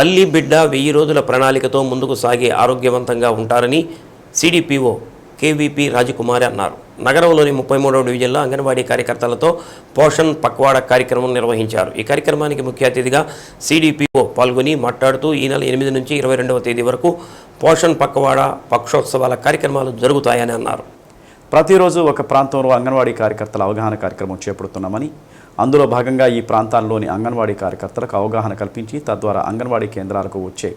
తల్లి బిడ్డ వెయ్యి రోజుల ప్రణాళికతో ముందుకు సాగి ఆరోగ్యవంతంగా ఉంటారని సిడిపిఓ కేవీపీ రాజకుమారి అన్నారు. నగరంలోని ముప్పై మూడవ డివిజన్లో అంగన్వాడీ కార్యకర్తలతో పోషణ్ పక్వాడ కార్యక్రమం నిర్వహించారు. ఈ కార్యక్రమానికి ముఖ్య అతిథిగా సిడిపిఓ పాల్గొని మాట్లాడుతూ ఈ నెల ఎనిమిది నుంచి ఇరవై రెండవ తేదీ వరకు పోషణ్ పక్వాడ పక్షోత్సవాల కార్యక్రమాలు జరుగుతాయని అన్నారు. ప్రతిరోజు ఒక ప్రాంతంలో అంగన్వాడీ కార్యకర్తల అవగాహన కార్యక్రమం చేపడుతున్నామని అందులో భాగంగా ఈ ప్రాంతాల్లోని అంగన్వాడీ కార్యకర్తలకు అవగాహన కల్పించి తద్వారా అంగన్వాడీ కేంద్రాలకు వచ్చే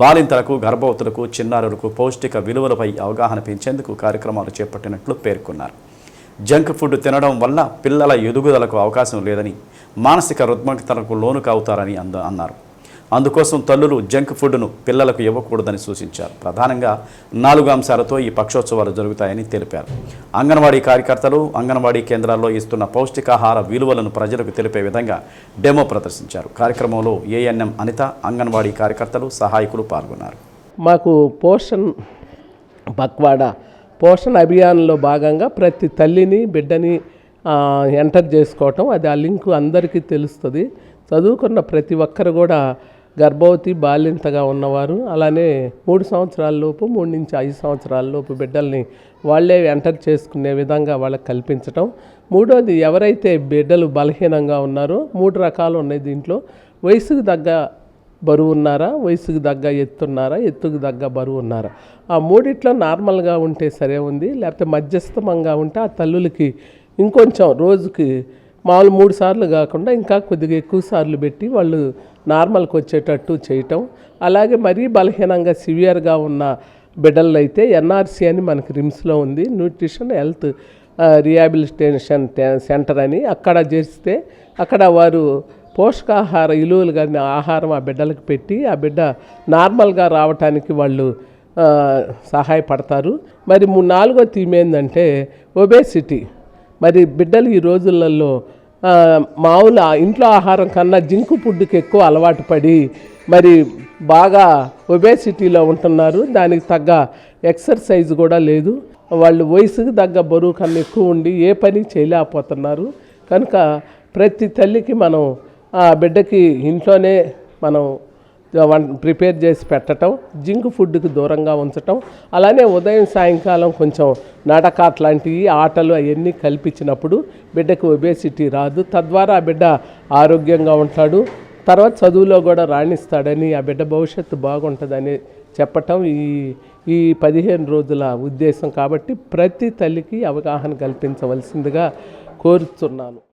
బాలింతలకు గర్భవతులకు చిన్నారులకు పౌష్టిక విలువలపై అవగాహన పెంచేందుకు కార్యక్రమాలు చేపట్టినట్లు పేర్కొన్నారు. జంక్ ఫుడ్ తినడం వల్ల పిల్లల ఎదుగుదలకు అవకాశం లేదని మానసిక రుగ్మతలకు లోను కావుతారని అంద అన్నారు. అందుకోసం తల్లులు జంక్ ఫుడ్ను పిల్లలకు ఇవ్వకూడదని సూచించారు. ప్రధానంగా నాలుగు అంశాలతో ఈ పక్షోత్సవాలు జరుగుతాయని తెలిపారు. అంగన్వాడీ కార్యకర్తలు అంగన్వాడీ కేంద్రాల్లో ఇస్తున్న పౌష్టికాహార విలువలను ప్రజలకు తెలిపే విధంగా డెమో ప్రదర్శించారు. కార్యక్రమంలో ఏఎన్ఎం అనిత అంగన్వాడీ కార్యకర్తలు సహాయకులు పాల్గొన్నారు. మాకు పోషణ్ పక్వాడ పోషణ అభియాన్లో భాగంగా ప్రతి తల్లిని బిడ్డని ఎంటర్ చేసుకోవటం అది ఆ లింక్ అందరికీ తెలుస్తుంది. చదువుకున్న ప్రతి ఒక్కరు కూడా గర్భవతి బాలింతగా ఉన్నవారు అలానే మూడు సంవత్సరాల లోపు మూడు నుంచి ఐదు సంవత్సరాల లోపు బిడ్డల్ని వాళ్ళే ఎంటర్ చేసుకునే విధంగా వాళ్ళకి కల్పించటం. మూడోది ఎవరైతే బిడ్డలు బలహీనంగా ఉన్నారో మూడు రకాలు ఉన్నాయి దీంట్లో. వయసుకు తగ్గ బరువు ఉన్నారా వయసుకు తగ్గ ఎత్తున్నారా ఎత్తుకు తగ్గ బరువు ఉన్నారా? ఆ మూడిట్లో నార్మల్గా ఉంటే సరే ఉంది లేకపోతే మధ్యస్థమంగా ఉంటే ఆ తల్లులకి ఇంకొంచెం రోజుకి మామూలు మూడు సార్లు కాకుండా ఇంకా కొద్దిగా ఎక్కువ సార్లు పెట్టి వాళ్ళు నార్మల్కి వచ్చేటట్టు చేయటం. అలాగే మరీ బలహీనంగా సివియర్గా ఉన్న బిడ్డలు అయితే ఎన్ఆర్సీ అని మనకి రిమ్స్లో ఉంది. న్యూట్రిషన్ హెల్త్ రిహాబిలిటేషన్ సెంటర్ అని అక్కడ చేస్తే అక్కడ వారు పోషకాహార విలువలు కానీ ఆహారం ఆ బిడ్డలకు పెట్టి ఆ బిడ్డ నార్మల్గా రావటానికి వాళ్ళు సహాయపడతారు. మరి నాలుగో థీమ్ ఏంటంటే ఒబేసిటీ. మరి బిడ్డలు ఈ రోజులలో మామూలు ఇంట్లో ఆహారం కన్నా జింకు ఫుడ్కి ఎక్కువ అలవాటు పడి మరి బాగా ఒబేసిటీలో ఉంటున్నారు. దానికి తగ్గ ఎక్సర్సైజ్ కూడా లేదు. వాళ్ళు వయసుకు తగ్గ బరువు కన్నా ఎక్కువ ఉండి ఏ పని చేయలేకపోతున్నారు. కనుక ప్రతి తల్లికి మనం ఆ బిడ్డకి ఇంట్లోనే మనం ప్రిపేర్ చేసి పెట్టడం జింక్ ఫుడ్కి దూరంగా ఉంచటం అలానే ఉదయం సాయంకాలం కొంచెం నడక అట్లాంటివి ఆటలు అవన్నీ కల్పించినప్పుడు బిడ్డకు ఒబేసిటీ రాదు. తద్వారా ఆ బిడ్డ ఆరోగ్యంగా ఉంటాడు. తర్వాత చదువులో కూడా రాణిస్తాడని ఆ బిడ్డ భవిష్యత్తు బాగుంటుందని చెప్పటం ఈ ఈ పదిహేను రోజుల ఉద్దేశం. కాబట్టి ప్రతి తల్లికి అవగాహన కల్పించవలసిందిగా కోరుతున్నాను